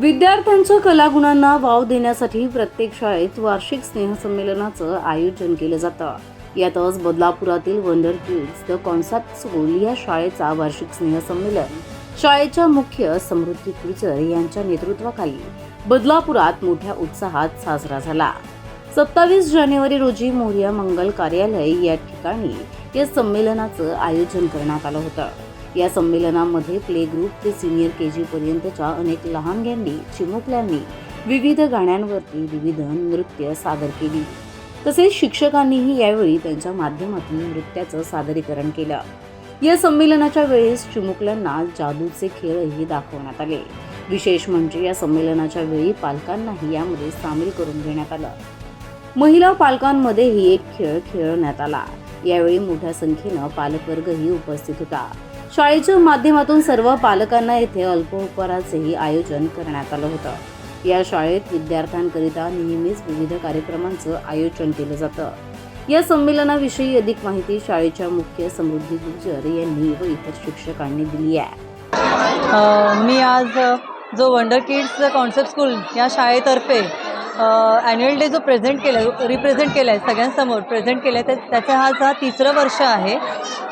विद्यार्थ्यांच्या कलागुणांना वाव देण्यासाठी प्रत्येक शाळेत वार्षिक स्नेहसंमेलनाचं आयोजन केलं जातं. यातच बदलापुरातील wonder kids the concept school या शाळेचा वार्षिक स्नेहसंमेलन शाळेच्या मुख्य समृद्धी कुलचर यांच्या नेतृत्वाखाली बदलापुरात मोठ्या उत्साहात साजरा झाला. सत्तावीस जानेवारी रोजी मोर्या मंगल कार्यालय या ठिकाणी या संमेलनाचं आयोजन करण्यात आलं होतं. या संमेलनामध्ये प्ले ग्रुप ते सिनियर के जीपर्यंतच्या अनेक लहानग्यांनी चिमुकल्यांनी विविध गाण्यांवरती विविध नृत्य सादर केली. तसेच शिक्षकांनीही यावेळी त्यांच्या माध्यमातून नृत्याचं सादरीकरण केलं. या संमेलनाच्या वेळेस चिमुकल्यांना जादूचे खेळही दाखवण्यात आले. विशेष म्हणजे या संमेलनाच्या वेळी पालकांनाही यामध्ये सामील करून घेण्यात आलं. महिला पालकांमध्येही एक खेळ खेळण्यात आला. यावेळी मोठ्या संख्येनं पालकवर्गही उपस्थित होता. शाळेच्या माध्यमातून सर्व पालकांना येथे अल्पोपहाराचेही आयोजन करण्यात आलं होतं. या शाळेत विद्यार्थ्यांकरिता नेहमीच विविध कार्यक्रमांचं आयोजन केलं जातं. या संमेलनाविषयी अधिक माहिती शाळेच्या मुख्य समृद्धी गुर्जर यांनी व इतर शिक्षकांनी दिली आहे. मी आज जो वंडर किड्स कॉन्सेप्ट स्कूल या शाळेतर्फे ॲन्युअल डे जो प्रेझेंट केला रिप्रेझेंट केला आहे सगळ्यांसमोर प्रेझेंट केलं आहे तर त्याचं आज हा तिसरं वर्ष आहे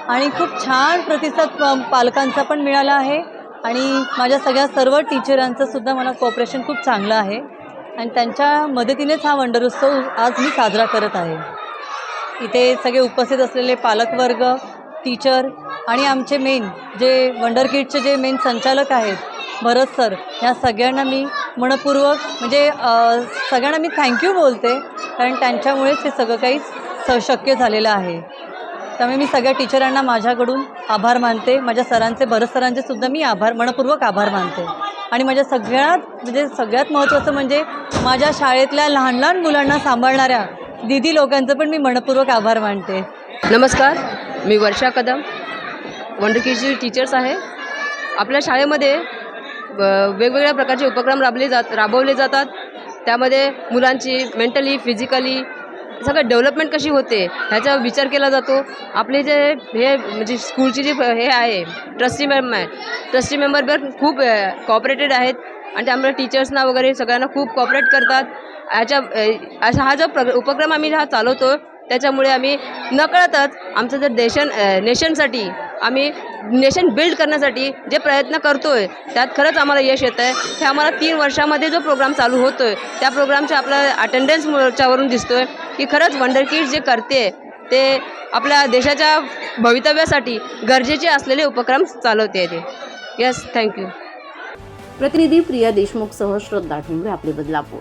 आणि खूप छान प्रतिसाद प- पालकांचा पण मिळाला आहे. आणि माझ्या सगळ्या सर्व टीचरांचं सुद्धा मला कॉपरेशन खूप चांगलं आहे. आणि त्यांच्या मदतीनेच हा वंडर उत्सव आज मी साजरा करत आहे. इथे सगळे उपस्थित असलेले पालकवर्ग टीचर आणि आमचे मेन जे वंडर किटचे जे मेन संचालक आहेत भरत सर ह्या सगळ्यांना मी मनपूर्वक म्हणजे सगळ्यांना मी थँक्यू बोलते. कारण त्यांच्यामुळेच हे सगळं काही स शक्य झालेलं आहे. त्यामुळे मी सगळ्या टीचरांना माझ्याकडून आभार मानते. माझ्या सरांचे भरत सरांचे सुद्धा मी आभार मनपूर्वक आभार मानते. आणि माझ्या सगळ्यात म्हणजे सगळ्यात महत्त्वाचं म्हणजे माझ्या शाळेतल्या लहान लहान मुलांना सांभाळणाऱ्या दिदी लोकांचं पण मी मनपूर्वक आभार मानते. नमस्कार मी वर्षा कदम वंडरकीची टीचर्स आहे. आपल्या शाळेमध्ये व- वेगवेगळ्या प्रकारचे उपक्रम राबले जात राबवले जातात. त्यामध्ये मुलांची मेंटली फिजिकली सगळं डेव्हलपमेंट कशी होते ह्याचा विचार केला जातो. आपले जे हे म्हणजे स्कूलची जी हे आहे ट्रस्टी मेंबर आहे ट्रस्टी मेंबर पण खूप कॉपरेटेड आहेत. आणि त्यामुळे टीचर्सना वगैरे सगळ्यांना खूप कॉपरेट करतात. ह्याच्या असा हा जो प्र उपक्रम आम्ही हा चालवतो त्याच्यामुळे आम्ही नकळतच आमचं जर देशन नेशनसाठी आम्ही नेशन बिल्ड करण्यासाठी जे प्रयत्न करतो आहे त्यात खरंच आम्हाला यश येतं आहे हे आम्हाला तीन वर्षामध्ये जो प्रोग्राम चालू होतो आहे त्या प्रोग्रामच्या आपल्या अटेंडन्स दिसतो आहे की खरंच वंडर किट जे करते ते आपल्या देशाच्या भवितव्यासाठी गरजेचे असलेले उपक्रम चालवते ते. येस थँक्यू प्रतिनिधी प्रिया देशमुख सह श्रद्धा ठोंबरे आपले बदलापूर.